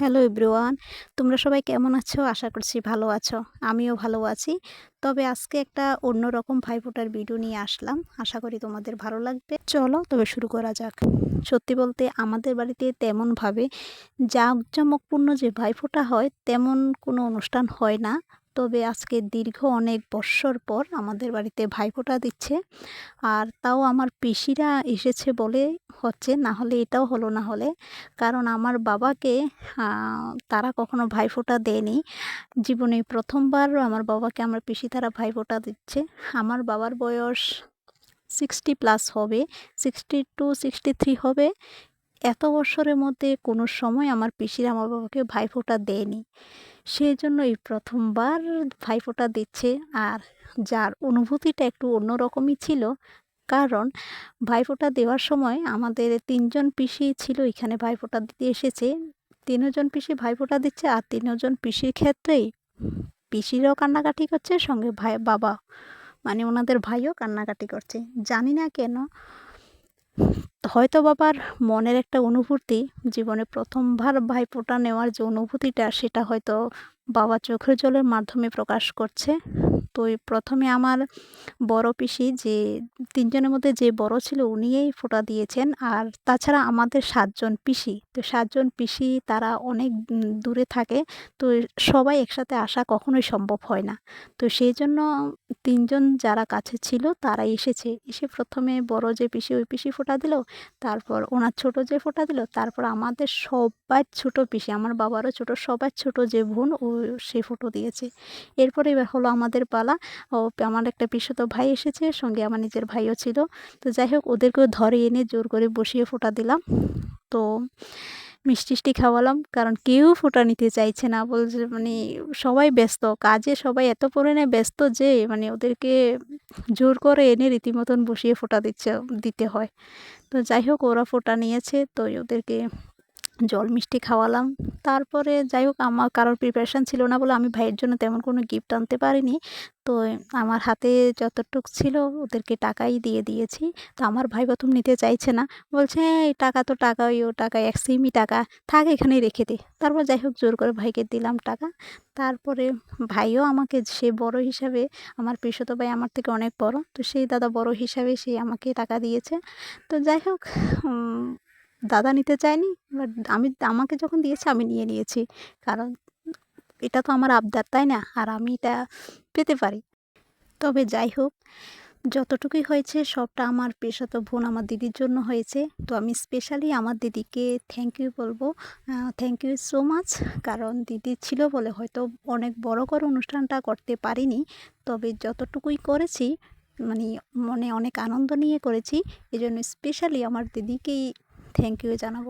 Hello everyone, তোমরা সবাই কেমন আছো? আশা করছি ভালো আছো। আমিও ভালো আছি। তবে আজকে একটা অন্যরকম ভাইফোঁটার ভিডিও নিয়ে আসলাম। আশা করি তোমাদের ভালো লাগবে। চলো তবে শুরু করা যাক। সত্যি বলতে আমাদের বাড়িতে তেমনভাবে জাঁকজমকপূর্ণ যে ভাইফোঁটা হয়, তেমন কোনো অনুষ্ঠান হয় না। তবে আজকে দীর্ঘ অনেক বৎসর পর আমাদের বাড়িতে ভাইফোঁটা দিচ্ছে। আর তাও আমার পিসিরা এসেছে বলে হচ্ছে, না হলে এটাও হলো না হলে। কারণ আমার বাবাকে তারা কখনো ভাইফোঁটা দেয়নি। জীবনে প্রথমবার আমার বাবাকে, আমার পিসি তারা ভাইফোঁটা দিচ্ছে। আমার বাবার বয়স সিক্সটি প্লাস হবে, সিক্সটি টু, সিক্সটি থ্রি হবে। এত বছরের মধ্যে কোনো সময় আমার পিসির আমার বাবাকে ভাইফোঁটা দেয়নি। সেই জন্য এই প্রথমবার ভাইফোঁটা দিচ্ছে আর যার অনুভূতিটা একটু অন্যরকমই ছিল। কারণ ভাইফোঁটা দেওয়ার সময় আমাদের তিনজন পিসি ছিল, এখানে ভাইফোঁটা দিতে এসেছে। তিনজন পিসি ভাইফোঁটা দিচ্ছে আর তিনজন পিসির ক্ষেত্রেই পিসিরও কান্নাকাটি করছে, সঙ্গে ভাই বাবা মানে ওনাদের ভাইও কান্নাকাটি করছে। জানি না কেন হয়তো বাবার মনের একটা অনুভূতি, জীবনে প্রথমবার ভাইফোঁটা নেওয়ার যে অনুভূতিটা, সেটা হয়তো বাবা চোখের জলের মাধ্যমে প্রকাশ করছে। তো প্রথমে আমার বড় পিসি যে তিনজনের মধ্যে যে বড় ছিল উনিই ফোঁটা দিয়েছেন। আর তাছাড়া আমাদের সাতজন পিসি। তো সাতজন পিসি তারা অনেক দূরে থাকে। তো সবাই একসাথে আসা কখনোই সম্ভব হয় না। তো সেই জন্য তিনজন যারা কাছে ছিল তারা এসেছে। এসে প্রথমে বড় যে পিসি ওই পিসি ফোঁটা দিল। তারপর ওনার ছোট যে ফোঁটা দিল। তারপর আমাদের সবার ছোট পিসি, আমার বাবারও ছোট, সবার ছোট যে বোন ও সে ফোটো দিয়েছে। এরপরে এবার হলো আমাদের পালা। ও আমার একটা পিসতো ভাই এসেছে, সঙ্গে আমার নিজের ভাইও ছিল। তো যাই হোক, ওদেরকেও ধরে এনে জোর করে বসিয়ে ফোটা দিলাম। তো মিষ্টিষ্টি খাওয়ালাম, কারণ কেউ ফোটা নিতে চাইছে না। বলছে মানে সবাই ব্যস্ত, কাজে সবাই এত পরিমাণে ব্যস্ত যে মানে ওদেরকে জোর করে এনে রীতিমতন বসিয়ে ফোটা দিচ্ছে, দিতে হয়। তো যাই হোক, ওরা ফোটা নিয়েছে, তো ওদেরকে জল মিষ্টি খাওয়ালাম। তারপরে যাই হোক, আমার কারোর প্রিপারেশান ছিল না বলে আমি ভাইয়ের জন্য তেমন কোনো গিফট আনতে পারিনি। তো আমার হাতে যতটুক ছিল ওদেরকে টাকাই দিয়ে দিয়েছি। তো আমার ভাই প্রথম নিতে চাইছে না। বলছে, এই টাকা তো টাকা, ওই ও টাকা, এক সিমই টাকা। থাক, এখানেই রেখে দে। তারপর যাই হোক, জোর করে ভাইকে দিলাম টাকা। তারপরে ভাইও আমাকে, সে বড় হিসাবে, আমার পিসতো ভাই আমার থেকে অনেক বড়। তো সেই দাদা বড় হিসাবে সে আমাকে টাকা দিয়েছে। তো যাই হোক দাদা নিতে চায়নি। বাট আমি আমাকে যখন দিয়েছে আমি নিয়ে নিয়েছি। কারণ এটা তো আমার আবদার, তাই না? আর আমি এটা পেতে পারি। তবে যাই হোক, যতটুকুই হয়েছে সবটা আমার পেশাতো বোন আমার দিদির জন্য হয়েছে। তো আমি স্পেশালি আমার দিদিকে থ্যাংক ইউ বলব। থ্যাংক ইউ সো মাচ কারণ দিদি ছিল বলে হয়তো অনেক বড় করে অনুষ্ঠানটা করতে পারিনি। তবে যতটুকুই করেছি মানে মনে অনেক আনন্দ নিয়ে করেছি এই জন্য স্পেশালি আমার দিদিকেই থ্যাংক ইউ জানাব।